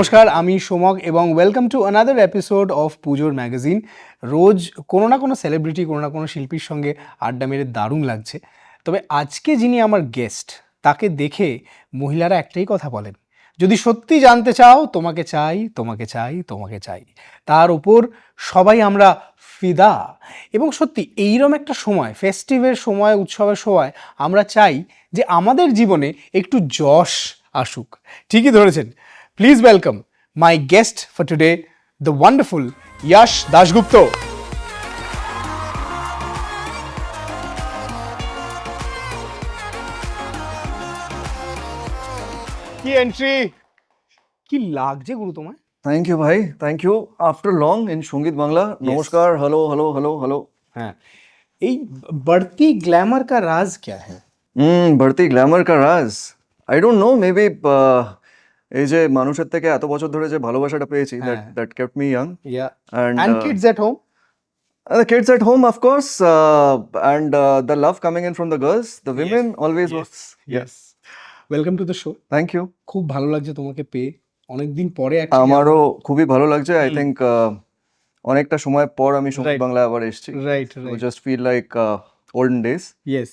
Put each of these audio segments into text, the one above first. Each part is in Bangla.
নমস্কার, আমি সোমক এবং welcome to another episode of পুজোর ম্যাগাজিন রোজ কোনো না কোনো সেলিব্রিটি কোনো না কোনো শিল্পীর সঙ্গে আড্ডা মেরে দারুণ লাগছে। তবে আজকে যিনি আমার গেস্ট তাকে দেখে মহিলারা একটাই কথা বলেন। যদি সত্যি জানতে চাও, তোমাকে চাই তোমাকে চাই তোমাকে চাই। তার ওপর সবাই আমরা ফিদা। এবং সত্যি এইরকম একটা সময় ফেস্টিভের সময়, উৎসবের সময় আমরা চাই যে আমাদের জীবনে একটু যশ আসুক। ঠিকই ধরেছেন। please welcome my guest for today the wonderful Yash Dasgupta কি এন্ট্রি কি লাগছে গুরু তোমায় থ্যাংক ইউ ভাই thank you after long in Sangeet Bangla নমস্কার হ্যালো হ্যালো হ্যালো হ্যালো হ্যাঁ এই बढ़ती গ্ল্যামার का राज क्या है হুম বাড়তি গ্ল্যামার কা রাজ আই ডোন্ট নো মেবি এই যে মানুষের থেকে এত বছর ধরে যে ভালোবাসাটা পেয়েছি that. That kept me young uh, kids at home? The kids at home of course uh, and uh, the love coming in from the girls. The women always was yes. Welcome to the show thank you খুব ভালো লাগছে তোমাকে পেয়ে। অনেকদিন পরে আমারও খুবই ভালো লাগছে। আই থিঙ্ক অনেকটা সময় পর আমি সংগীত. বাংলা আবার এসেছি। Right just feel like olden days yes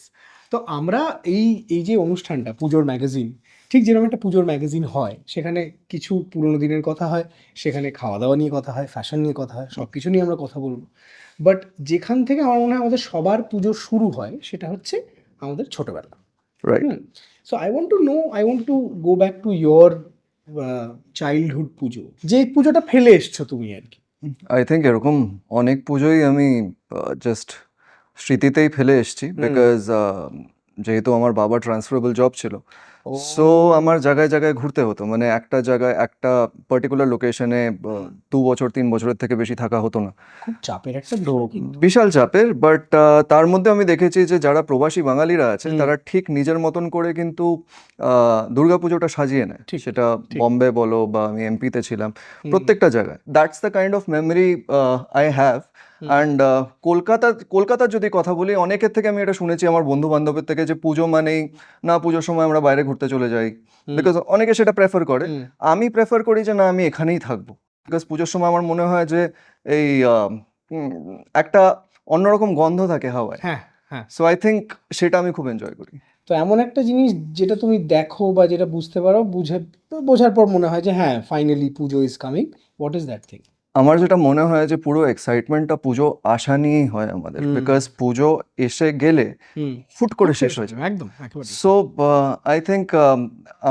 তো আমরা এই এই যে অনুষ্ঠানটা পুজোর ম্যাগাজিন ঠিক যেরকম একটা পুজোর ম্যাগাজিন হয় সেখানে কিছু পুরোনো দিনের কথা হয় সেখানে খাওয়া দাওয়া নিয়ে কথা হয় ফ্যাশন নিয়ে কথা হয় সব কিছু নিয়ে আমরা কথা বলব। বাট যেখান থেকে আমার মনে হয় আমাদের সবার পুজো শুরু হয় সেটা হচ্ছে আমাদের ছোটবেলা। Right so I want to know I want to go back to your childhood Pujo. যে পুজোটা ফেলে এসছো তুমি আর কি। আই থিঙ্ক এরকম অনেক পুজোই আমি জাস্ট স্মৃতিতেই ফেলে এসেছি বিকজ যেহেতু আমার বাবা ট্রান্সফারেবল জব ছিল সো আমার জায়গায় জায়গায় ঘুরতে হতো। মানে একটা জায়গায় একটা পার্টিকুলার লোকেশনে দু বছর তিন বছরের থেকে বেশি থাকা হতো না। খুব চাপের একটা বিশাল চাপের বাট তার মধ্যে আমি দেখেছি যে যারা প্রবাসী বাঙালিরা আছে তারা ঠিক নিজের মতন করে কিন্তু দুর্গাপুজোটা সাজিয়ে নেয়। সেটা বম্বে বলো বা আমি এমপিতে ছিলাম। প্রত্যেকটা জায়গায়। That's the kind of memory I have and Kolkata কলকাতার যদি কথা বলি অনেকের থেকে আমি এটা শুনেছি আমার বন্ধু বান্ধবের থেকে যে পুজো মানেই না পুজোর সময় আমরা বাইরে ঘুরতে চলে যাই। বিকজ অনেকে সেটা প্রেফার করে। আমি প্রেফার করি যে না আমি এখানেই থাকব। বিকজ পুজোর সময় আমার মনে হয় যে এই একটা অন্যরকম গন্ধ থাকে হাওয়ায়। হ্যাঁ হ্যাঁ। সো আই থিঙ্ক সেটা আমি খুব এনজয় করি। তো এমন একটা জিনিস যেটা তুমি দেখো বা যেটা বুঝতে পারো বুঝে বোঝার পর মনে হয় যে হ্যাঁ finally Pujo is coming what is that thing আমার যেটা মনে হয় যে পুরো এক্সাইটমেন্টটা পুজো আসা নিয়েই হয় আমাদের বিকজ পুজো এসে গেলে ফুট করে শেষ হয়ে যায়। একদম সো আই থিঙ্ক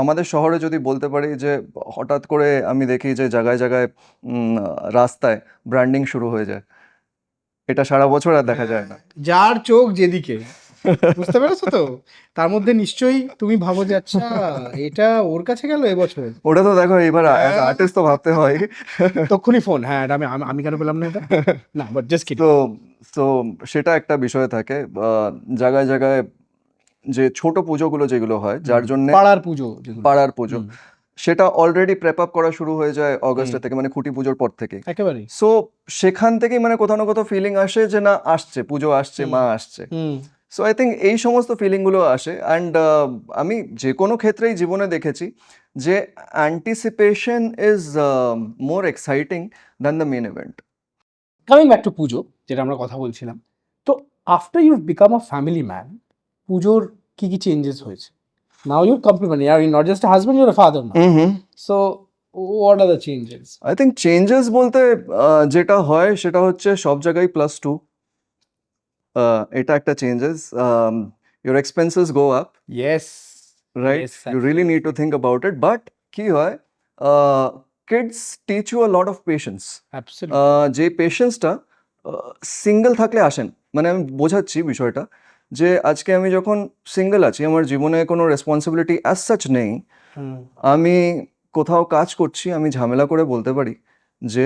আমাদের শহরে যদি বলতে পারি যে হঠাৎ করে আমি দেখি যে জায়গায় জায়গায় রাস্তায় ব্র্যান্ডিং শুরু হয়ে যায়। এটা সারা বছর আর দেখা যায় না। যার চোখ যেদিকে বুঝতে পেরেছ তো? তার মধ্যে নিশ্চয়ই তুমি ভাবো যে আচ্ছা এটা ওর কাছে গেল এবছর? ওটা তো দেখো এবার হ্যাঁ। আর্টিস্ট তো ভাবতে হয়। তখনই ফোন হ্যাঁ এটা আমি আমি- কেন পেলাম না এটা? না বাট জাস্ট কিট তো তো সেটা একটা বিষয় থাকে। জায়গায় জায়গায় যে ছোট পুজোগুলো যেগুলো হয় যার জন্য পাড়ার পুজো। পাড়ার পুজো। সেটা অলরেডি প্রেপ আপ করা শুরু হয়ে যায় অগস্টের থেকে মানে খুঁটি পুজোর পর থেকে। একেবারে সো সেখান থেকেই মানে কোথাও না কোথাও ফিলিং আসে যে না আসছে পুজো আসছে মা আসছে। সো আই থিঙ্ক এই সমস্ত ফিলিংগুলো আসে অ্যান্ড আমি যে কোনো ক্ষেত্রেই জীবনে দেখেছি যে anticipation is more exciting than the main event coming back to Pujo যেটা আমরা কথা বলছিলাম তো after you become a family man পুজোর কি কি চেঞ্জেস হয়েছে? Now your complement year not just husband your father না so what are the changes I think changes বলতে যেটা হয় সেটা হচ্ছে সব জায়গায় প্লাস টু এটা একটা changes your expenses go up yes right Yes, you really need to think about it but কি হয় kids teach you a lot of patience যে পেশেন্সটা সিঙ্গেল থাকলে আসেন মানে আমি বোঝাচ্ছি বিষয়টা যে আজকে আমি যখন সিঙ্গেল আছি আমার জীবনে কোনো রেসপন্সিবিলিটি অ্যাজ সাচ নেই আমি কোথাও কাজ করছি আমি ঝামেলা করে বলতে পারি যে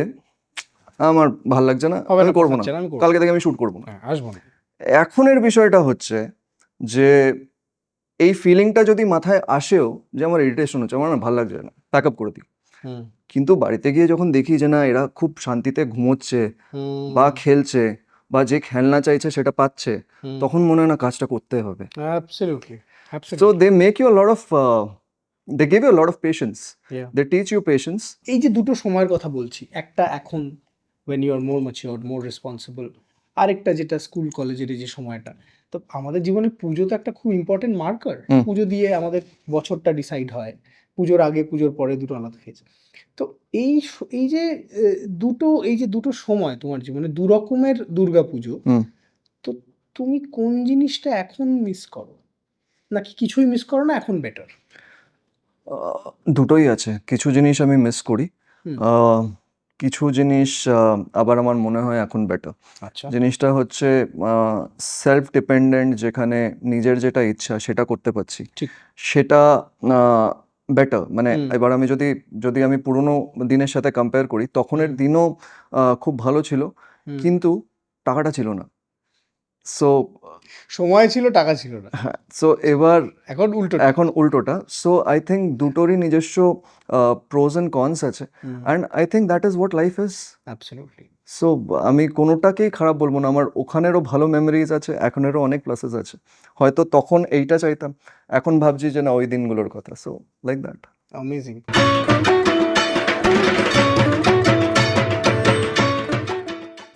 আমার ভালো লাগছে না আমি করব না। কালকে থেকে আমি শ্যুট করব না আসব না। এখনের বিষয়টা হচ্ছে যে এই ফিলিংটা যদি মাথায় আসেও যে আমার ইরিটেশন হচ্ছে আমার ভালো লাগছে না প্যাক আপ করে দিই। কিন্তু বাড়িতে গিয়ে যখন দেখি যে না এরা খুব শান্তিতে ঘুমোচ্ছে বা খেলছে বা যে খেলনা চাইছে সেটা পাচ্ছে তখন মনে হয় না কাজটা করতে হবে। So they make you lot of they give you lot of patience they teach you patience এই যে দুটো সময়ের কথা বলছি একটা এখন when you are more mature more responsible আরেকটা যেটা স্কুল কলেজের যে সময়টা। তো আমাদের জীবনে পুজো তো একটা খুব ইম্পর্টেন্ট মার্কার পুজো দিয়ে আমাদের বছরটা ডিসাইড হয়। পুজোর আগে পুজোর পরে দুটো আলাদা ফেজ তো এই এই যে দুটো এই যে দুটো সময় তোমার জীবনে দু রকমের দুর্গা পুজো। তো তুমি কোন জিনিসটা এখন মিস করো? নাকি কিছুই মিস করো না এখন বেটার দুটোই আছে। কিছু জিনিস আমি মিস করি। আহ, কিছু জিনিস আহ, আবার আমার মনে হয় এখন বেটার আচ্ছা। জিনিসটা হচ্ছে সেলফ ডিপেন্ডেন্ট যেখানে নিজের যেটা ইচ্ছা সেটা করতে পারছি। সেটা বেটার মানে এবার আমি যদি যদি আমি পুরনো দিনের সাথে কম্পেয়ার করি তখনের দিনও আহ, খুব ভালো ছিল। কিন্তু টাকাটা ছিল না। সো সময় ছিল টাকা ছিল না। হ্যাঁ সো এবার এখন উল্টো এখন উল্টোটা। সো আই থিঙ্ক দুটোরই নিজস্ব প্রোজ অ্যান্ড কনস আছে। And I think that is what life is absolutely so আমি কোনোটাকেই খারাপ বলব না। আমার ওখানেরও ভালো মেমোরিজ আছে এখনেরও অনেক প্লাসেস আছে। হয়তো তখন এইটা চাইতাম এখন ভাবছি যে না ওই দিনগুলোর কথা। সো লাইক দ্যাট অ্যামেজিং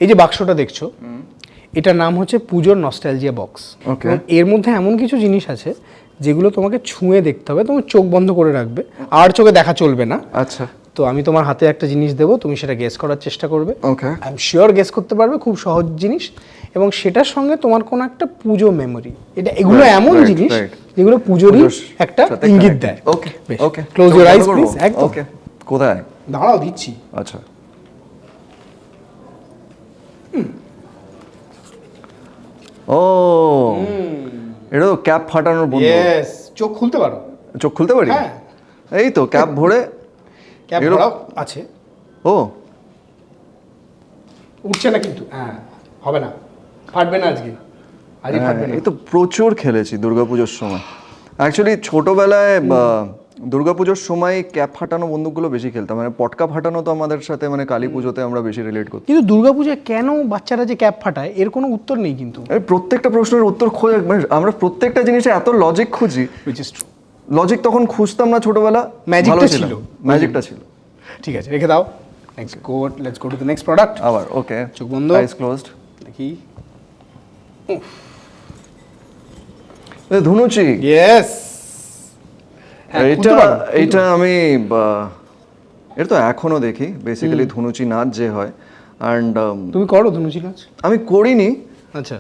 এই যে বাক্সটা দেখছ এটার নাম হচ্ছে পুজোর নস্টালজিয়া বক্স. এর মধ্যে এমন কিছু জিনিস আছে যেগুলো তোমাকে ছুঁয়ে দেখতে হবে তোমার চোখ বন্ধ করে রাখবে আর চোখে দেখা চলবে না। আচ্ছা। তো আমি তোমার হাতে একটা জিনিস দেবো তুমি সেটা গেস করার চেষ্টা করবে। Okay I am sure guess করতে পারবে খুব সহজ জিনিস। এবং সেটার সঙ্গে তোমার কোনো একটা পুজো মেমোরি এটা এগুলো এমন জিনিস. যেগুলো পুজোরই একটা ইঙ্গিত দেয়। Okay okay Close your eyes, please. একদম। ওকে কোথায়? দাঁড়াও দিচ্ছি। আচ্ছা। ও। এটা তো ক্যাপ ফাটানোর বন্ধু। ইয়েস চোখ খুলতে পারো। চোখ খুলতে পারি? হ্যাঁ। এই তো ক্যাপ ভরে ক্যাপ ভরাও আছে। ও। উঠছে না কিন্তু হ্যাঁ হবে না। ফাটবে না আজকে। আজকে হ্যাঁ, ফাটবে না। এই তো প্রচুর খেলেছি দুর্গাপুজোর সময়। অ্যাকচুয়ালি ছোটবেলায় দুর্গাপুজোর সময় ক্যাপ ফাটানো বন্দুকগুলো বেশি খেলতাম। মানে পটকা ফাটানো তো আমাদের সাথে মানে কালী পুজোতে আমরা বেশি রিলেট করতাম। কিন্তু দুর্গাপূজায় কেন বাচ্চারা যে ক্যাপ ফাটায় এর কোনো উত্তর নেই কিন্তু। প্রত্যেকটা প্রশ্নের উত্তর খোঁজা মানে আমরা প্রত্যেকটা জিনিসে এত লজিক খুঁজি। লজিক তখন খুঁজতাম না ছোটবেলা ম্যাজিকটা ছিল। ছিল। ম্যাজিকটা ছিল। ঠিক আছে রেখে দাও। Next go let's go to the next product আবার ওকে চোখ বন্ধ। আইস ক্লোজড দেখি। ধুনুচি। ইয়েস এইটা এইটা আমি বা- এটা তো এখনও দেখি বেসিক্যালি ধুনুচি নাচ যে হয় অ্যান্ড তুমি করো ধনুচি নাচ? আমি করিনি। আচ্ছা।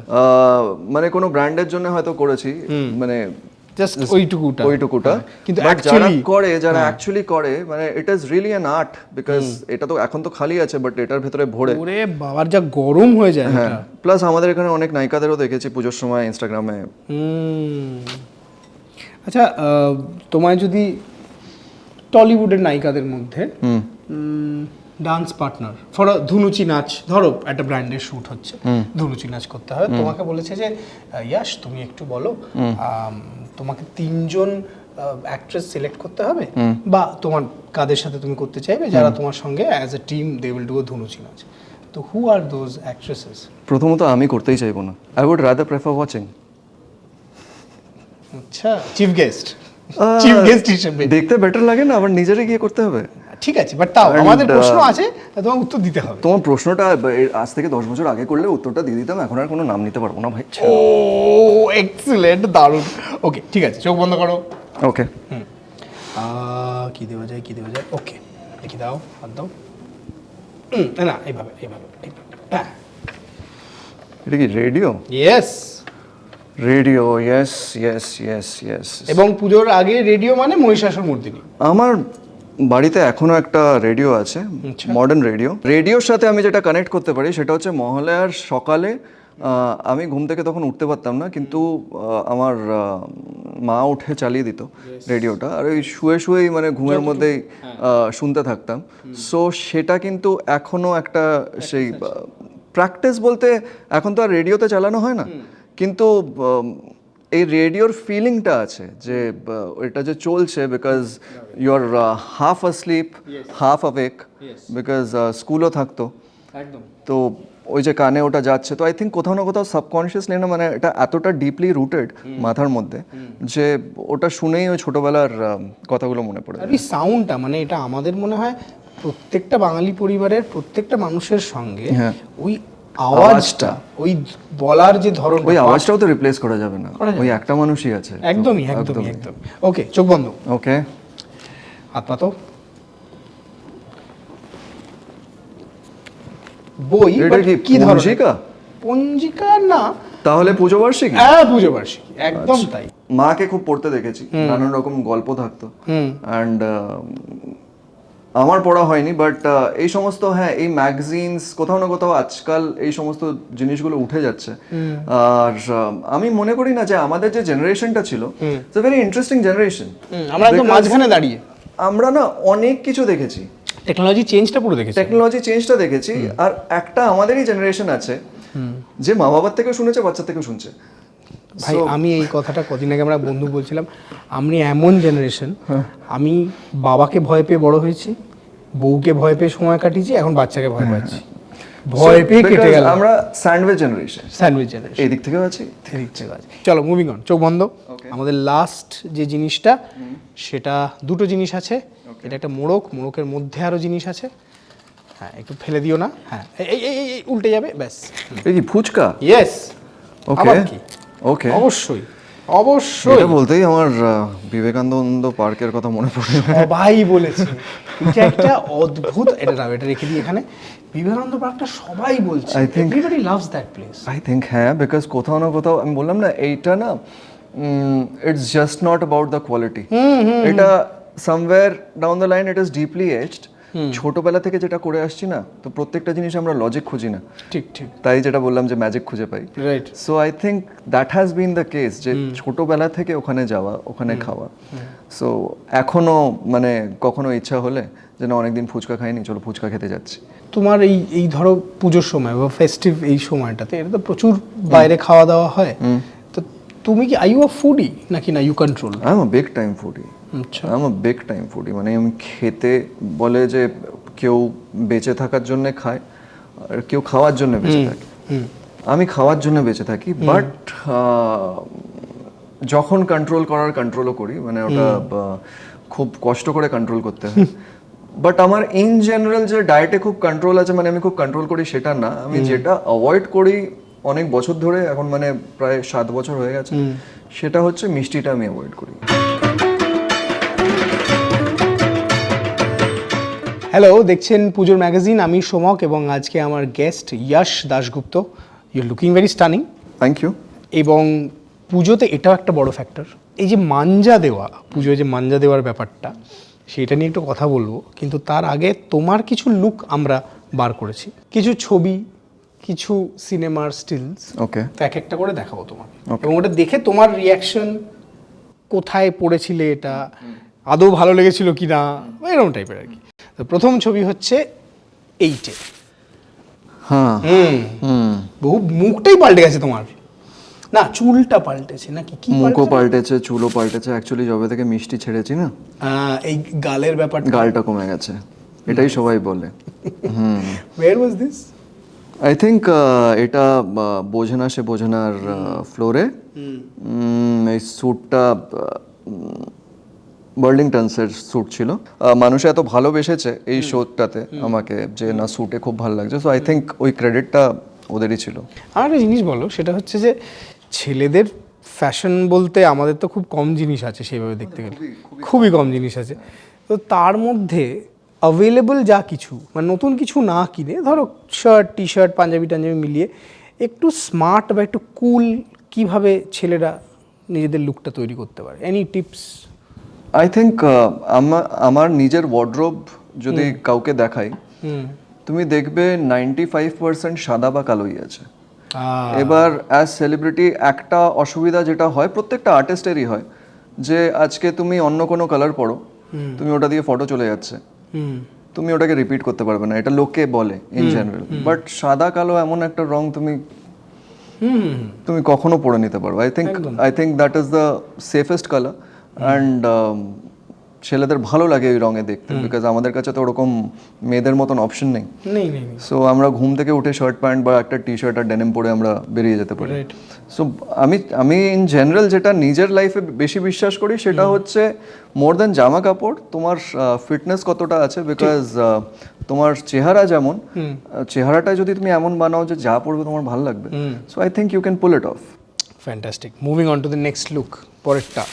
মানে কোনো ব্র্যান্ডের জন্য হয়তো করেছি মানে জাস্ট ওইটুকুটা। ওইটুকুটা। কিন্তু যারা করে যারা অ্যাকচুয়ালি করে মানে it is really an art because এটা তো এখন তো খালি আছে বাট এটার ভেতরে ভরে। ওরে বাবার যা গরম হয়ে যায় হ্যাঁ প্লাস আমাদের এখানে অনেক নায়িকাদেরও দেখেছি পুজোর সময় ইনস্টাগ্রামে। আচ্ছা তোমায় যদি টলিউডের নায়িকাদের মধ্যে ডান্স পার্টনার ফর ধুনুচি নাচ ধরো একটা ব্র্যান্ডের শ্যুট হচ্ছে ধুনুচি নাচ করতে হবে তোমাকে বলেছে যে ইয়াশ তুমি একটু বলো তোমাকে তিনজন অ্যাক্ট্রেস সিলেক্ট করতে হবে বা তোমার কাদের সাথে তুমি করতে চাইবে যারা তোমার সঙ্গে as a team they will do ধুনুচি নাচ। তো হু আর দোজ অ্যাক্ট্রেসেস প্রথমত আমি করতেই চাইব না। I would rather prefer watching আচ্ছা চিফ গেস্ট চিফ গেস্ট হিসেবে। দেখতে বেটার লাগে না? আবার নিজেরে গিয়ে করতে হবে? ঠিক আছে বাট তাও আমাদের প্রশ্ন আছে তোমার উত্তর দিতে হবে। তোমার প্রশ্নটা আজ থেকে দশ বছর আগে করলে উত্তরটা দিয়ে দিতাম এখন আর কোনো নাম নিতে পারব না ভাই। ও এক্সিলেন্ট দারুণ। ওকে ঠিক আছে চোখ বন্ধ করো। ওকে কি দেওয়া যায় কি দেওয়া যায়? ওকে লিখে দাও হাত দাও। না, এইভাবে এইভাবে হ্যাঁ। এটা কি radio yes radio yes yes yes yes এবং পুজোর আগে রেডিও মানে মহিষাসুর মূর্তিনি আমার বাড়িতে এখনও একটা রেডিও আছে আচ্ছা। Modern radio. রেডিওর সাথে আমি যেটা কানেক্ট করতে পারি সেটা হচ্ছে মহালয়ার সকালে আমি ঘুম থেকে তখন উঠতে পারতাম না কিন্তু আমার মা উঠে চালিয়ে দিত রেডিওটা। আর ওই শুয়ে শুয়েই মানে ঘুমের মধ্যেই শুনতে থাকতাম। সো সেটা কিন্তু এখনও একটা সেই প্র্যাকটিস বলতে এখন তো আর রেডিওতে চালানো হয় না। কিন্তু এই রেডিওর ফিলিংটা আছে যে আহ, এটা যে চলছে because you are half asleep half awake because স্কুলও থাকতো। একদম। তো ওই যে কানে ওটা যাচ্ছে তো আই থিঙ্ক কোথাও না কোথাও সাবকনশিয়াসলি না মানে এটা এতটা ডিপলি রুটেড মাথার মধ্যে যে ওটা শুনেই ওই ছোটবেলার আহ, কথাগুলো মনে পড়ে এই সাউন্ডটা মানে এটা আমাদের মনে হয় প্রত্যেকটা বাঙালি পরিবারের প্রত্যেকটা মানুষের সঙ্গে হ্যাঁ। ওই আওয়াজটা ওই বলার যে ধরন ওই আওয়াজটাও তো রিপ্লেস করা যাবে না। ওই একটা মানুষই আছে একদমই একদমই একদমই। ওকে চোখ বন্ধ। ওকে। হাত পাতো বই কি পঞ্জিকা? পঞ্জিকা না। তাহলে পুজো বার্ষিকী? হ্যাঁ পুজো বার্ষিকী একদম আচ্ছা। তাই। মাকে খুব পড়তে দেখেছি নানান রকম গল্প থাকতো। অ্যান্ড আমার পড়া হয়নি বাট এই সমস্ত হ্যাঁ এই ম্যাগাজিনস কোথাও না কোথাও আজকাল এই সমস্ত জিনিসগুলো উঠে যাচ্ছে। আর আমি মনে করি না যে আমাদের যে জেনারেশনটা ছিল ইটস ভেরি ইন্টারেস্টিং জেনারেশন আমরা একদম মাঝখানে দাঁড়িয়ে। আমরা না অনেক কিছু দেখেছি। টেকনোলজি চেঞ্জটা পুরো দেখেছি। টেকনোলজি চেঞ্জটা দেখেছি আর একটা আমাদেরই জেনারেশন আছে যে মা বাবার থেকেও শুনেছে বাচ্চা থেকেও শুনছে। ভাই আমি এই কথাটা কদিন আগে আমরা বন্ধু বলছিলাম আমি এমন জেনারেশন আমি বাবাকে ভয় পেয়ে বড় হয়েছি বউকে ভয় পেয়ে সময় কাটিয়েছি এখন বাচ্চাকে ভয় পাচ্ছি। ভয় পেয়ে কেটে গেল আমরা স্যান্ডউইচ জেনারেশন স্যান্ডউইচ জেনারেশন এই দিক থেকেও আছি? চলো মুভিং অন চোখ বন্ধ। আমাদের লাস্ট যে জিনিসটা সেটা দুটো জিনিস আছে। এটা একটা মোড়ক মোড়কের মধ্যে আরও জিনিস আছে। হ্যাঁ একটু ফেলে দিও না। হ্যাঁ এই এই উল্টে যাবে ব্যাস। এই ফুচকা? ইয়েস ওকে ওকে অবশ্যই অবশ্যই। এটা বলতেই আমার বিবেকানন্দ পার্কের কথা মনে পড়ে সবাই বলেছে। এটা একটা অদ্ভুত এটা নাও এটা রেখে দিই এখানে। বিবেকানন্দ পার্কটা সবাই বলছে। I think- everybody loves that place I think হ্যাঁ বিকজ কোথাও না কোথাও আমি বললাম না এইটা না it's just not about the quality এটা somewhere down the line it is deeply etched ছোটবেলা থেকে যেটা করে আসছি না তো প্রত্যেকটা জিনিস আমরা লজিক খুঁজি না। ঠিক ঠিক। তাই যেটা বললাম যে ম্যাজিক খুঁজে পাই। Right so I think that has been the case যে ছোটবেলা থেকে ওখানে যাওয়া ওখানে খাওয়া। সো এখনও মানে কখনো ইচ্ছা হলে যে না অনেকদিন ফুচকা খাইনি চলো ফুচকা খেতে যাচ্ছি। তোমার এই এই ধরো পুজোর সময় বা ফেস্টিভ এই সময়টাতে এটা তো প্রচুর বাইরে খাওয়া দাওয়া হয়। তো তুমি কি আই ইউ আ ফুডি নাকি না you control I am big time foodie আচ্ছা। I am a big time foodie মানে আমি খেতে বলে যে কেউ বেঁচে থাকার জন্য খায় আর কেউ খাওয়ার জন্য বেঁচে থাকে। আমি খাওয়ার জন্য বেঁচে থাকি বাট যখন কন্ট্রোল করার কন্ট্রোলও করি মানে ওটা খুব কষ্ট করে কন্ট্রোল করতে হয়। বাট আমার ইন জেনারেল যে ডায়েটে খুব কন্ট্রোল আছে মানে আমি খুব কন্ট্রোল করি সেটা না। আমি যেটা অ্যাভয়েড করি অনেক বছর ধরে এখন মানে প্রায় সাত বছর হয়ে গেছে সেটা হচ্ছে মিষ্টিটা আমি অ্যাভয়েড করি। হ্যালো দেখছেন পুজোর ম্যাগাজিন আমি সোমক এবং আজকে আমার guest Yash Dasgupta you looking very stunning thank you এবং পুজোতে এটাও একটা বড় ফ্যাক্টর এই যে মাঞ্জা দেওয়া পুজোয় যে মাঞ্জা দেওয়ার ব্যাপারটা সেটা নিয়ে একটু কথা বলব। কিন্তু তার আগে তোমার কিছু লুক আমরা বার করেছি। কিছু ছবি কিছু সিনেমার স্টিলস ওকে এক একটা করে দেখাবো তোমাকে। এবং ওটা দেখে তোমার রিয়াকশন কোথায় পড়েছিলে এটা? আদৌ ভালো লেগেছিল কি না এরকম টাইপের আর কি। তো প্রথম ছবি হচ্ছে এইটে। হ্যাঁ। হুম। হুম। বহু মুখটাই পাল্টে গেছে তোমার। না চুলটা পাল্টেছে নাকি? কি মুখও পাল্টেছে? চুলও পাল্টেছে। অ্যাকচুয়ালি যবে থেকে মিষ্টি ছেড়েছি না। এই গালের ব্যাপারটা। গালটা কমে গেছে। এটাই সবাই বলে। Where was this I think এটা বোঝে না সে বোঝেনার ফ্লোরে এই স্যুটটা বার্লিংটনসের স্যুট ছিল। মানুষ এত ভালোবেসেছে এই শোটাতে আমাকে যে না স্যুটে খুব ভালো লাগছে। সো আই থিঙ্ক ওই ক্রেডিটটা ওদেরই ছিল। আর একটা জিনিস বলো সেটা হচ্ছে যে ছেলেদের ফ্যাশন বলতে আমাদের তো খুব কম জিনিস আছে সেইভাবে দেখতে গেলে। খুবই কম। জিনিস আছে। তো তার মধ্যে অ্যাভেলেবল যা কিছু মানে নতুন কিছু না কিনে ধরো শার্ট টি শার্ট পাঞ্জাবি টাঞ্জাবি মিলিয়ে একটু স্মার্ট বা একটু কুল কীভাবে ছেলেরা নিজেদের লুকটা তৈরি করতে পারে? এনি টিপস আই থিঙ্ক আমার আমার নিজের ওয়ার্ড্রোব যদি কাউকে দেখাই তুমি দেখবে নাইনটি ফাইভ পার্সেন্ট সাদা বা কালোই আছে। এবার অ্যাজ সেলিব্রিটি একটা অসুবিধা যেটা হয় প্রত্যেকটা আর্টিস্টেরই হয় যে আজকে তুমি অন্য কোনো কালার পড়ো তুমি ওটা দিয়ে ফটো চলে যাচ্ছে। তুমি ওটাকে রিপিট করতে পারবে না এটা লোকে বলে ইন জেনারেল বাট সাদা কালো এমন একটা রং তুমি তুমি কখনো পরে নিতে পারো I think I think that is the safest colour and um, ছেলেদের ভালো লাগে ওই রঙে দেখতে বিকজ আমাদের কাছে তো ওরকম মেয়েদের মতন অপশন নেই। সো আমরা ঘুম থেকে উঠে শার্ট প্যান্ট বা একটা টি শার্ট আর ডেনিম পরে আমরা বেরিয়ে যেতে পারি। সো আমি আমি ইন জেনারেল যেটা নিজের লাইফে বেশি বিশ্বাস করি সেটা হচ্ছে মোর দ্যান জামা কাপড় তোমার ফিটনেস কতটা আছে বিকজ তোমার চেহারা যেমন চেহারাটা যদি তুমি এমন বানাও যে যা পড়বে তোমার ভালো লাগবে। So I think you can pull it off fantastic moving on to the next look পরেরটা।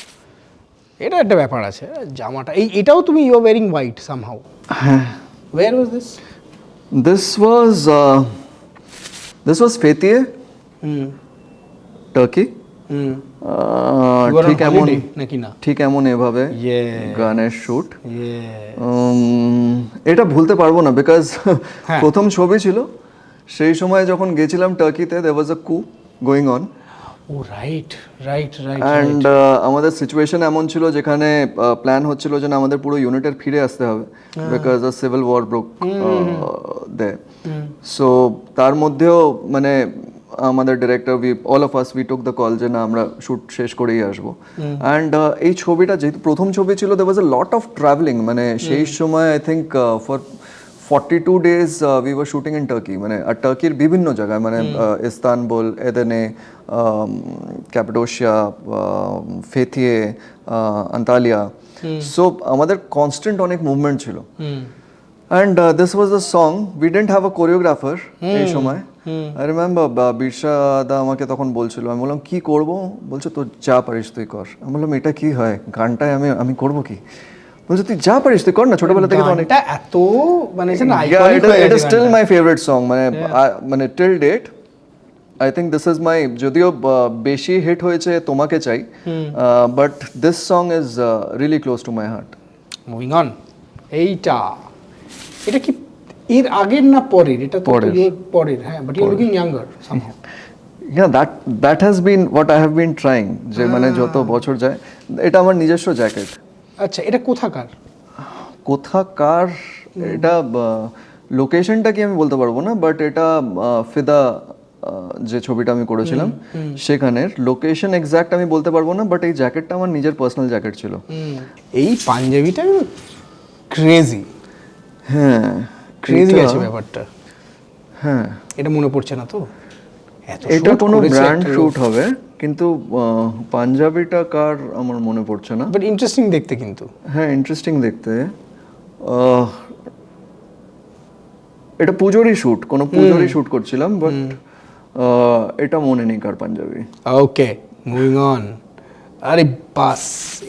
এটা একটা ব্যাপার আছে। জামাটা এই এটাও তুমি you are wearing white somehow হ্যাঁ। Where was this this was this was Fethiye hmm. Turkey হুম। ঠিক এমন নাকি না? ঠিক এমন এভাবে গানের শুট এটা ভুলতে পারব না বিকজ প্রথম ছবি ছিল। সেই সময় যখন গেছিলাম টার্কিতে there was a coup going on oh right right right and আমাদের সিচুয়েশন এমন ছিল যেখানে প্ল্যান হচ্ছিল যে আমাদের পুরো ইউনিটের ফিরে আসতে হবে because a civil war broke there so তার মধ্যেও মানে আমাদের director we all of us we took the call যে না আমরা শুট শেষ করেই আসব। অ্যান্ড এই ছবিটা যেহেতু প্রথম ছবি ছিল there was a lot of travelling মানে সেই সময় I think for forty two days we were shooting in Turkey মানে আর টার্কির বিভিন্ন জায়গায় মানে ইস্তানবুল এদেনে ক্যাপাডোশিয়া ফেথিয়ে আন্তালিয়া সো আমাদের কনস্ট্যান্ট অনেক মুভমেন্ট ছিল। And this was the song we didn't have a choreographer এই সময়। আই রিমেম্বার বিরসা দা আমাকে তখন বলছিল আমি বললাম কি করব? বলছে তো যা পারিস তুই কর। আমি বললাম এটা কি হয়? গানটায় আমি আমি করব কি? বলছে তুই যা পারিস তুই কর না ছোটবেলা থেকে তো এত মানে সে is, still my favorite song মানে মানে till date I think this is my যদিও বেশি হিট হয়েছে তোমাকে চাই but this song is really close to my heart moving on এইটা। এটা কি এর আগের না পরের? এটা তো পরের। হ্যাঁ but you looking younger somehow yeah that that has been what i have been trying যে মানে যত বছর যায় এটা আমার নিজস্ব জ্যাকেট আচ্ছা এটা কোথাকার? কোথাকার? এটা লোকেশনটা কি আমি বলতে পারব না বাট এটা ফিদা যে ছবিটা আমি করেছিলাম সেখানের লোকেশন এক্স্যাক্ট আমি বলতে পারব না বাট এই জ্যাকেটটা আমার নিজের পার্সোনাল জ্যাকেট ছিল। এই পাঞ্জাবিটা ক্রেজি হ্যাঁ ক্রেজি আছে ব্যাপারটা। হ্যাঁ। এটা মনে পড়ছে না তো? এটা কোনো ব্র্যান্ড শুট হবে কিন্তু পাঞ্জাবিটা কার আমার মনে পড়ছে না। বাট ইন্টারেস্টিং দেখতে কিন্তু। হ্যাঁ ইন্টারেস্টিং দেখতে। এটা পুজোরই শুট কোনো পুজোরই শুট করছিলাম বাট এটা মনে নেই কার পাঞ্জাবি। ওকে মুভিং অন আরে বাস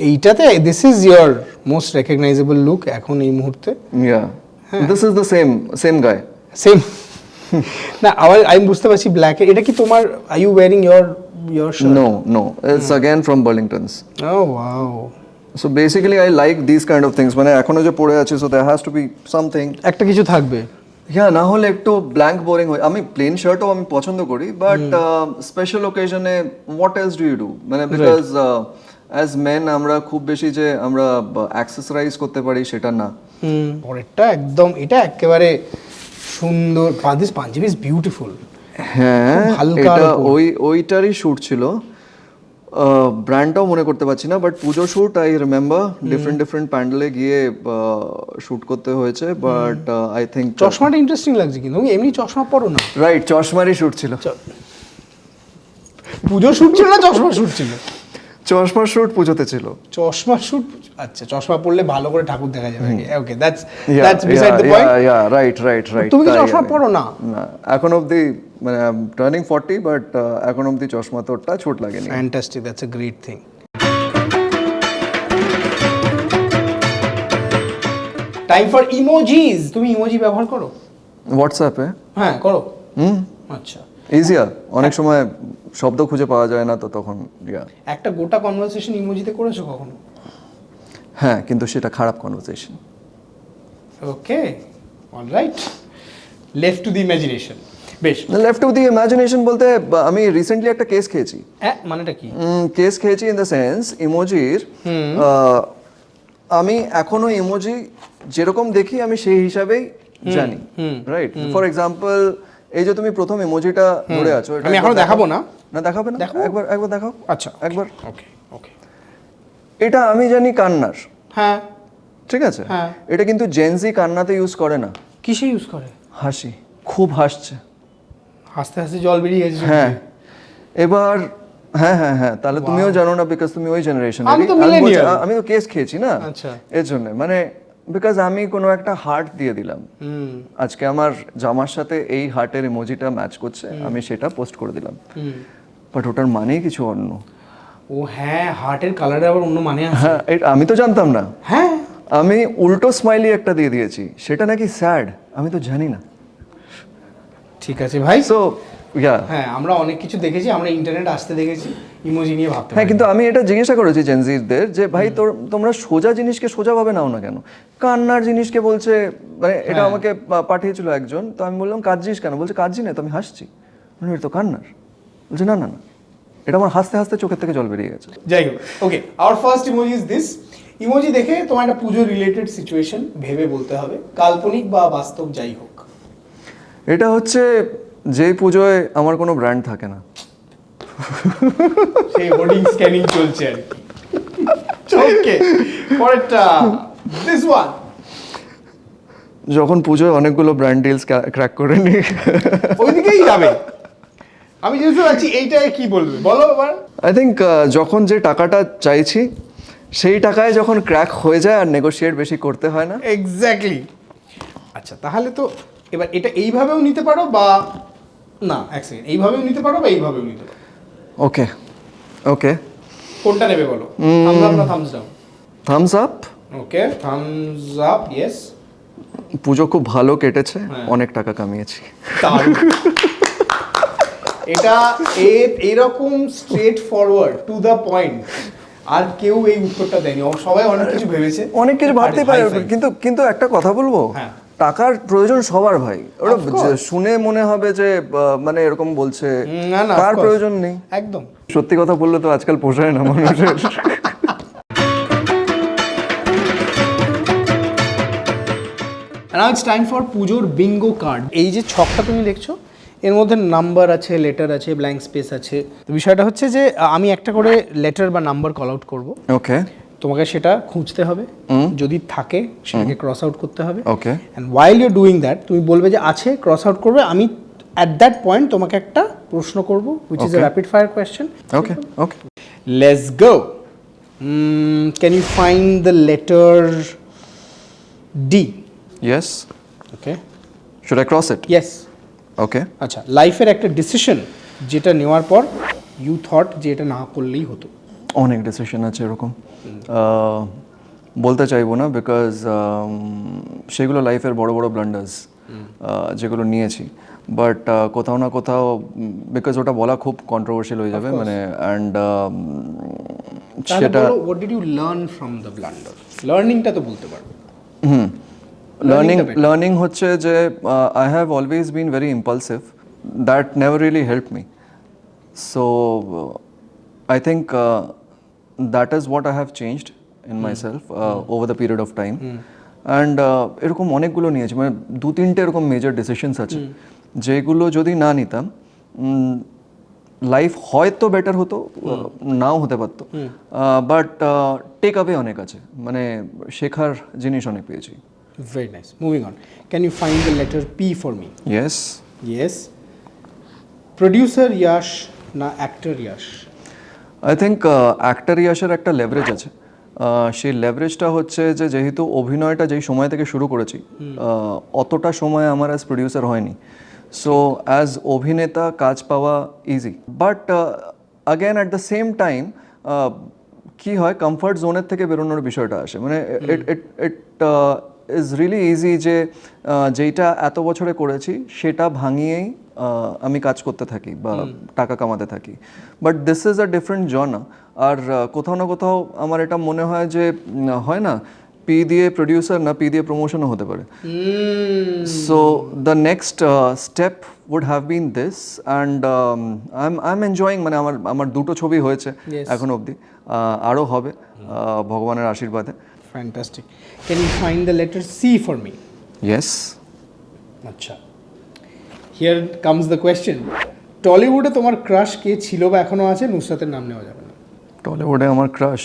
এইটাতে this is your most recognizable look এখন এই মুহূর্তে। Yeah this is the same same guy same না আবার আমি বুঝতে পারছি ব্ল্যাক এটা কি তোমার are you wearing your your no no it's again from Burlingtons oh wow so basically I like this kind of things মানে এখনও যে পড়ে আছে so there has to be something একটা কিছু থাকবে। হ্যাঁ না হলে একটু ব্ল্যাঙ্ক বোরিং হয়। আমি প্লেন শার্টও আমি পছন্দ করি but special ওকেশনে what else do you do মানে বিকজ অ্যাজ মেন আমরা খুব বেশি যে আমরা অ্যাক্সেসরাইজ করতে পারি সেটা না। পরেরটা একদম এটা একেবারে সুন্দর দিস পাঞ্জাবি ইজ বিউটিফুল হ্যাঁ এটা ওই ওইটারই শ্যুট ছিল। ব্র্যান্ডটাও মনে করতে পারছি না but Pujo shoot I remember different different প্যান্ডেলে গিয়ে শ্যুট করতে হয়েছে বাট আই থিঙ্ক চশমাটা ইন্টারেস্টিং লাগছে কিন্তু এমনি চশমা পরো না। রাইট চশমারই শ্যুট ছিল। পুজো শুট ছিল না চশমা শুট ছিল? চশমার শ্যুট পুজোতে ছিল। চশমা শুট আচ্ছা চশমা পরলে ভালো করে ঠাকুর দেখা যাবে okay that's that's beside the point yeah, right, right, right. তুমি চশমা পরো না? না এখন অবধি মানে টার্নিং ফর্টি বাট এখন অবধি চশমা তো টাচ ছোট লাগেনি। Fantastic that's a great thing time for emojis তুমি ইমোজি ব্যবহার করো? হোয়াটসঅ্যাপে হ্যাঁ করো। হুম? আচ্ছা। ইজিয়ার অনেক সময় শব্দ খুঁজে পাওয়া যায় না তো তখন. একটা গোটা কনভারসেশন ইমোজিতে করেছ কখনো? হ্যাঁ কিন্তু সেটা খারাপ conversation okay alright left to the imagination বেশ। লেফট অফ দি ইমাজিনেশন বলতে আমি রিসেন্টলি একটা কেস খেয়েছি। মানেটা কি? কেস খেয়েছি ইন দ্য সেন্স ইমোজির আমি এখনও ইমোজি যেরকম দেখি আমি সেই হিসাবেই জানি রাইট ফর এক্সাম্পল এই যে তুমি প্রথম ইমোজিটা ধরে আছো আমি এখনও দেখাবো না। না দেখাবে না? একবার একবার দেখাও। আচ্ছা। একবার। ওকে ওকে। এটা আমি জানি কান্নার। হ্যাঁ। ঠিক আছে? হ্যাঁ। এটা কিন্তু জেনজি কান্নাতে ইউজ করে না। কিসে ইউজ করে? হাসি। খুব হাসছে। হাসতে হাসতে জল বেরিয়ে গেছে হ্যাঁ। এবার হ্যাঁ হ্যাঁ হ্যাঁ তাহলে তুমিও জানো না বিকজ তুমি ওই জেনারেশন আমি তো millennial। আমি তো কেস খেয়েছি না? আচ্ছা। এর জন্য। মানে বিকজ আমি কোনো একটা হার্ট দিয়ে দিলাম। আজকে আমার জামার সাথে এই হার্টের ইমোজিটা ম্যাচ করছে আমি সেটা পোস্ট করে দিলাম। বাট ওটার মানেই কিছু অন্য। ও হ্যাঁ হার্টের কালারে আবার অন্য মানে আছে। হ্যাঁ আমি তো জানতাম না। হ্যাঁ। আমি উল্টো স্মাইলি একটা দিয়ে দিয়েছি সেটা নাকি স্যাড আমি তো জানি না। ঠিক আছে ভাই। সো ইয়া হ্যাঁ আমরা অনেক কিছু দেখেছি আমরা ইন্টারনেট আসতে দেখেছি। ইমোজি নিয়ে ভাবতে হ্যাঁ কিন্তু আমি এটা জিজ্ঞাসা করেছি জেনজিদের যে ভাই তোর তোমরা সোজা জিনিসকে সোজাভাবে নাও না কেন? কান্নার জিনিসকে বলছে মানে এটা হ্যাঁ। আমাকে পাঠিয়েছিল একজন তো আমি বললাম কাঁদছিস কেন? বলছে কাঁদছি না তো আমি হাসছি। মানে এটা তো কান্নার? বলছে না না না এটা আমার হাসতে হাসতে চোখের থেকে জল বেরিয়ে গেছে। যাই হোক okay our first emoji is this emoji দেখে তোমার একটা পুজো রিলেটেড সিচুয়েশন ভেবে বলতে হবে কাল্পনিক বা বাস্তব যাই হোক। এটা হচ্ছে যেই পুজোয় আমার কোনো ব্র্যান্ড থাকে না। সেই হোর্ডিং স্ক্যানিং চলছে আর কি। ওকে পরেরটা দিস ওয়ান যখন পুজোয় অনেকগুলো ব্র্যান্ড ডিলস ক্র্যাক করে নিই। ওইদিকেই যাবে। আমি বুঝতে পারছি এইটায় কি বলবে? বলো এবার। আই থিঙ্ক যখন যে টাকাটা চাইছি সেই টাকায় যখন ক্র্যাক হয়ে যায় আর নেগোশিয়েট বেশি করতে হয় না। এক্স্যাক্টলি আচ্ছা তাহলে তো এবার এটা এইভাবেও নিতে পারো বা না এক সেকেন্ড এইভাবেও নিতে পারো বা এইভাবেও নিতে পারো? ওকে ওকে কোনটা নেবে বলো? থামস আপ না thumbs down thumbs up okay thumbs up yes Pujo খুব ভালো কেটেছে হ্যাঁ। অনেক টাকা কামিয়েছি। এটা এরকম straightforward to the point আর কেউ এই উত্তরটা দেয়নি। সবাই অনেক কিছু ভেবেছে। অনেক কিছু ভাবতে পারে কিন্তু কিন্তু একটা কথা বলব? হ্যাঁ। টাকার প্রয়োজন সবার ভাই. যে শুনে মনে হবে যে মানে এরকম বলছে course. প্রয়োজন নেই। একদম। সত্যি কথা বললে তো আজকাল পোষায় না মানুষের। নাও ইটস টাইম ফর পুজোর বিঙ্গো কার্ড এই যে ছকটা তুমি দেখছ এর মধ্যে নাম্বার আছে লেটার আছে ব্ল্যাঙ্ক স্পেস আছে। তো বিষয়টা হচ্ছে যে আমি একটা করে লেটার বা নাম্বার কল আউট করব। ওকে তোমাকে সেটা খুঁজতে হবে। যদি থাকে সেটাকে ক্রস আউট করতে হবে। Okay. And while you doing that তুমি বলবে যে আছে ক্রস আউট করবে আমি অ্যাট দ্যাট পয়েন্ট তোমাকে একটা প্রশ্ন করব which is a rapid fire question okay okay. Let's go can you find the letter D yes okay should I cross it yes okay আচ্ছা লাইফের একটা ডিসিশন যেটা নেওয়ার পর ইউ থট যে এটা না করলেই হতো। অনেক ডিসিশন আছে এরকম। বলতে চাইব না বিকজ সেগুলো লাইফের বড় বড় ব্লান্ডার্স যেগুলো নিয়েছি। বাট কোথাও না কোথাও বিকজ ওটা বলা খুব কন্ট্রোভার্সিয়াল হয়ে যাবে মানে অ্যান্ড সেটা what did you learn from the blunder লার্নিংটা তো বলতে পারবে। হুম। লার্নিং লার্নিং হচ্ছে যে I have always been very impulsive that never really help me so I think that is what I have changed in myself over the period of time and এরকম অনেকগুলো নিয়েছি। মানে দু তিনটে এরকম মেজর ডিসিশনস আছে। যেগুলো যদি না নিতাম লাইফ হয়তো বেটার হতো আহ, নাও হতে পারতো। বাট টেক আওয়ে অনেক আছে। মানে শেখার জিনিস অনেক পেয়েছি। Very nice moving on can you find the letter P for me yes yes producer Yash না actor Yash I think actor ইয়াসের একটা লেভারেজ আছে। সেই লেভারেজটা হচ্ছে যে যেহেতু অভিনয়টা যেই সময় থেকে শুরু করেছি অতটা সময় আমার অ্যাজ প্রডিউসার হয়নি। সো অ্যাজ অভিনেতা কাজ পাওয়া easy but again at the same time কি হয় কমফর্ট জোনের থেকে বেরোনোর বিষয়টা আসে। মানে it it it is really easy যে আহ, যেইটা এত বছরে করেছি সেটা ভাঙিয়েই আমি কাজ করতে থাকি বা টাকা কামাতে থাকি। But this is a different genre আর কোথাও না কোথাও আমার এটা মনে হয় যে হয় না পি দিয়ে প্রডিউসার না পি দিয়ে প্রমোশনও হতে পারে। So the next step would have been this and I am I am enjoying মানে আমার আমার দুটো ছবি হয়েছে. এখন অবধি। আরও হবে ভগবানের আশীর্বাদে। Fantastic can you find the letter C for me yes আচ্ছা। হিয়ার কামস দ্য কোয়েশ্চেন টলিউডে তোমার ক্রাশ কে ছিল বা এখনও আছে? নুসরাতের নাম নেওয়া যাবে না। টলিউডে আমার ক্রাশ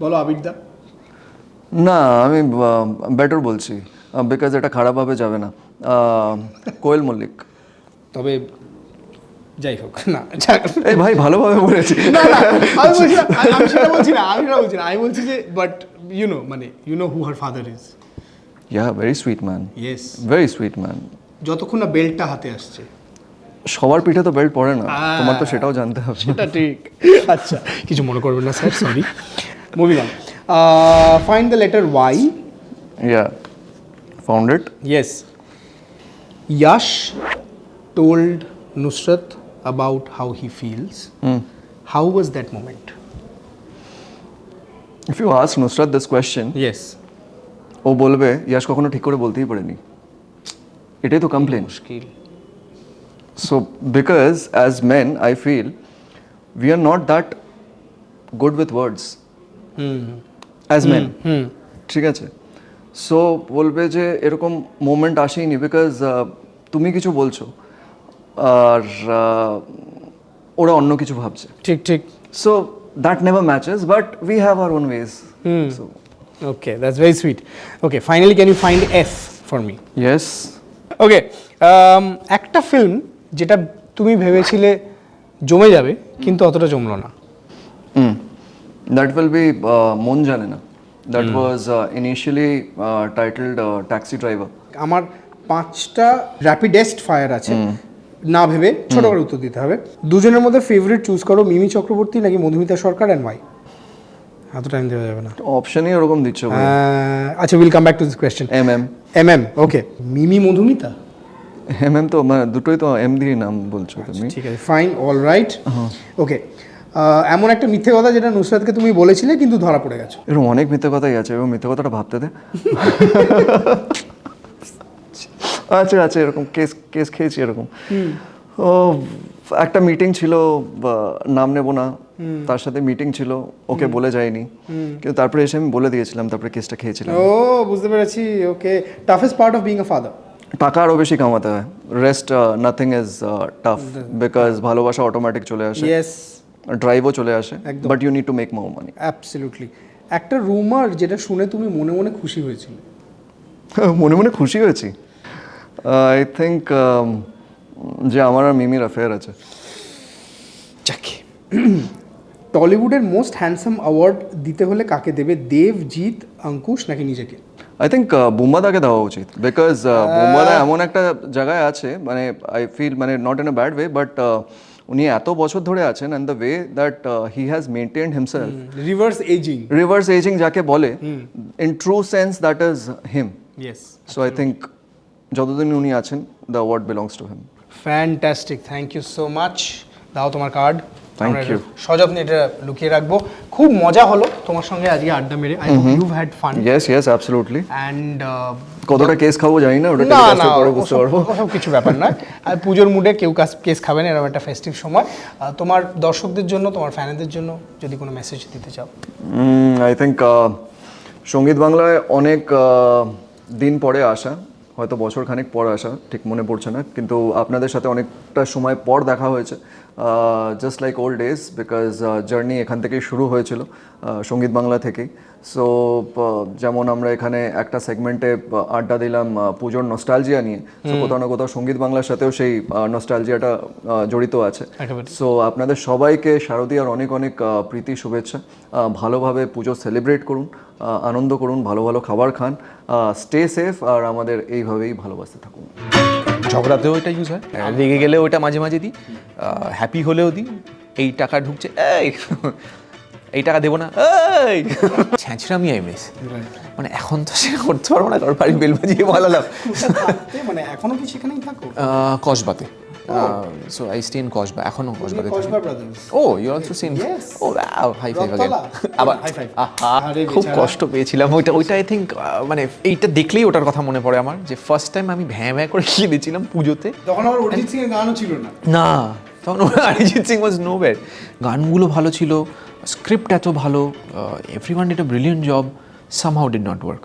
বলো আবির দা। না আমি বেটার বলছি। বিকজ এটা খারাপভাবে যাবে না। কোয়েল মল্লিক। তবে যাই হোক না। এই ভাই ভালোভাবে বলেছি। না, না, আমি বলছি আমি- আমি সেটা বলছি না আমি সেটা বলছি না। আমি বলছি যে বাট ইউ নো মানে you know who her father is yeah very sweet man yes very sweet man যতক্ষণ না বেল্টটা হাতে আসছে। সবার পিঠে তো বেল্ট পড়ে না তোমার তো সেটাও জানতে হবে। সেটা ঠিক। আচ্ছা কিছু মনে করবেন না sir sorry moving on find the letter Y yeah found it Yes. Yash told Nusrat about how he feels. How was that moment? If you ask Nusrat this question Yes. ও বলবে ইয়াশ কখনো ঠিক করে বলতেই পারেনি। এটাই তো কমপ্লেন মুশকিল So, because as men, I feel we are not that good with words as men. ঠিক আছে সো বলবে যে এরকম মোমেন্ট আসেনি বিকজ তুমি কিছু বলছো আর ওরা অন্য কিছু ভাবছে ঠিক ঠিক so that never matches but we have our own ways so Okay, that's very sweet. Okay, finally, can you find F for me? Yes Okay, um, একটা ফিল্ম যেটা তুমি ভেবেছিলে জমে যাবে কিন্তু অতটা জমলো না। দ্যাট উইল বি মন জানে না। That was initially titled taxi driver আমার পাঁচটা র্যাপিডেস্ট ফায়ার আছে। না ভেবে ছোট করে উত্তর দিতে হবে। দুজনের মধ্যে ফেভারিট চুজ করো মিমি চক্রবর্তী নাকি মধুমিতা সরকার অ্যান্ড ওয়াই এত টাইম দেওয়া যাবে না। অপশনই ওরকম দিচ্ছ আচ্ছা will come back to this question um um um um okay Mimi Madhumita? Um um তো মানে দুটোই তো এম দিয়ে নাম বলছো তুমি। ঠিক আছে ফাইন অল রাইট ওকে এমন একটা মিথ্যে কথা যেটা নুসরাতকে তুমি বলেছিলে কিন্তু ধরা পড়ে গেছো। এরকম অনেক মিথ্যে কথাই আছে এবং মিথ্যে কথাটা ভাবতে দে। আচ্ছা আচ্ছা এরকম কেস কেস খেয়েছি এরকম। ও একটা মিটিং ছিল নাম নেব না তার সাথে মিটিং ছিল ওকে বলে যায়নি। কিন্তু তারপরে এসে আমি বলে দিয়েছিলাম তারপরে কেসটা খেয়েছিলাম। ও বুঝতে পেরেছি okay. Toughest part of being a father টাকা আরও বেশি কামাতে হয়। Rest nothing is tough because ভালোবাসা অটোমেটিক চলে আসে। ইয়েস ড্রাইভও চলে আসে। But you need to make more money absolutely একটা রুমার যেটা শুনে তুমি মনে মনে খুশি হয়েছিলে? মনে মনে খুশি হয়েছি। আই থিঙ্ক যে আমার আর মিমির অ্যাফেয়ার আছে। যাকে। টলিউডের মোস্ট হ্যান্ডসাম অ্যাওয়ার্ড দিতে হলে কাকে দেবে? দেব জিৎ অঙ্কুশ নাকি নিজেকে? আই থিঙ্ক বুম্বাদাকে দেওয়া উচিত। বিকজ বুম্বাদা এমন একটা জায়গায় আছে মানে আই ফিল মানে not in a bad way but উনি এত বছর ধরে আছেন and the way that he has maintained himself reverse ageing reverse ageing যাকে বলে in true sense that is him so I think যতদিন উনি আছেন the award belongs to him fantastic thank you so much দাও তোমার কার্ড. সযত্নে এটা লুকিয়ে রাখব। খুব মজা হলো তোমার সঙ্গে আজকে আড্ডা মেরে। I hope you had fun yes yes absolutely and কতটা কেস খাব জানি না ওটা না না পরে বুঝতে পারব। ওসব কিছু ব্যাপার না আর পুজোর মুডে কেউ কেস খাবে না এরকম একটা ফেস্টিভ সময়। তোমার দর্শকদের জন্য তোমার ফ্যানেদের জন্য যদি কোনো মেসেজ দিতে চাও। আই থিঙ্ক সংগীত বাংলায় অনেক দিন পরে আসা। হয়তো বছর খানেক পর আসা, ঠিক মনে পড়ছে না, কিন্তু আপনাদের সাথে অনেকটা সময় পর দেখা হয়েছে। Just like old days because journey এখান থেকেই শুরু হয়েছিল সংগীত বাংলা থেকেই। সো যেমন আমরা এখানে একটা সেগমেন্টে আড্ডা দিলাম পুজোর নস্টালজিয়া নিয়ে। তো কোথাও না কোথাও সংগীত বাংলার সাথেও সেই নস্টালজিয়াটা জড়িত আছে। সো আপনাদের সবাইকে শারদীয়ার অনেক অনেক প্রীতি শুভেচ্ছা। ভালোভাবে পুজো সেলিব্রেট করুন আনন্দ করুন ভালো ভালো খাবার খান স্টে সেফ আর আমাদের এইভাবেই ভালোবাসতে থাকুন। ঝগড়াতেও এটা ইউজ হয়? রেগে গেলেও ওটা মাঝে মাঝে দিই। হ্যাপি হলেও দিই। এই টাকা ঢুকছে এই। এই টাকা দেবো না। এই! ছ্যাঁচড়ামি আই মিস মানে এখন তো সেটা করতে পারব না কারণ বাড়ি বেল বাজিয়ে বলালাম মানে এখনও কি সেখানেই থাকো? কসবাতে। So I stay in Kasba এখনও কসবাতে Kasba oh you also Yes. Oh high five আবার খুব কষ্ট পেয়েছিলাম ওইটা ওইটা আই থিঙ্ক মানে এইটা দেখলেই ওটার কথা মনে পড়ে আমার যে ফার্স্ট টাইম আমি ভ্যাঁ ভ্যাঁ করে কেঁদেছিলাম পুজোতে। তখন আবার অরিজিৎ সিং এর গানও ছিল না। না। তখন Arijit Singh was no bad গানগুলো ভালো ছিল স্ক্রিপ্ট এত ভালো every one did a brilliant job somehow did not work